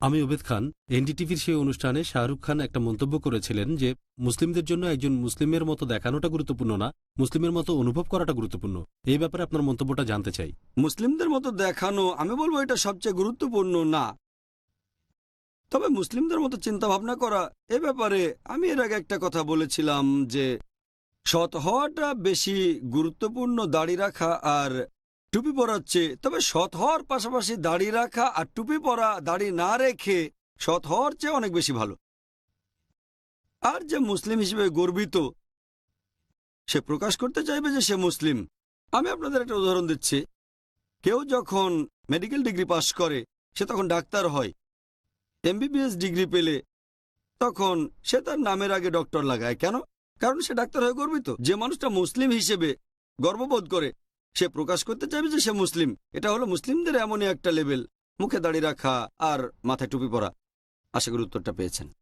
আমি ওবেদ খান, এনডিটিভির সেই অনুষ্ঠানে শাহরুখ খান একটা মন্তব্য করেছিলেন যে, মুসলিমদের জন্য একজন মুসলিমের মতো দেখানোটা গুরুত্বপূর্ণ না, মুসলিমের মতো অনুভব করাটা গুরুত্বপূর্ণ। এই ব্যাপারে আপনার মন্তব্যটা জানতে চাই। মুসলিমদের মতো দেখানো, আমি বলব এটা সবচেয়ে গুরুত্বপূর্ণ না। তবে মুসলিমদের মতো চিন্তা ভাবনা করা, এ ব্যাপারে আমি এর আগে একটা কথা বলেছিলাম যে, সৎ হওয়াটা বেশি গুরুত্বপূর্ণ দাড়ি রাখা আর টুপি পরার চেয়ে তবে সৎ হওয়ার পাশাপাশি দাড়ি রাখা আর টুপি পরা, দাড়ি না রেখে সৎ হওয়ার চেয়ে অনেক বেশি ভালো। আর যে মুসলিম হিসেবে গর্বিত, সে প্রকাশ করতে চাইবে যে সে মুসলিম। আমি আপনাদের একটা উদাহরণ দিচ্ছি। কেউ যখন মেডিকেল ডিগ্রি পাশ করে, সে তখন ডাক্তার হয়। এমবিবিএস ডিগ্রি পেলে তখন সে তার নামের আগে ডক্টর লাগায়। কেন? কারণ সে ডাক্তার হয়ে গর্বিত। যে মানুষটা মুসলিম হিসেবে গর্ববোধ করে সে প্রকাশ করতে চাইবে যে সে মুসলিম। এটা হলো মুসলিমদের এমনই একটা লেভেল। মুখে দাড়ি রাখা আর মাথায় টুপি পরা। আশা করি উত্তরটা পেয়েছেন।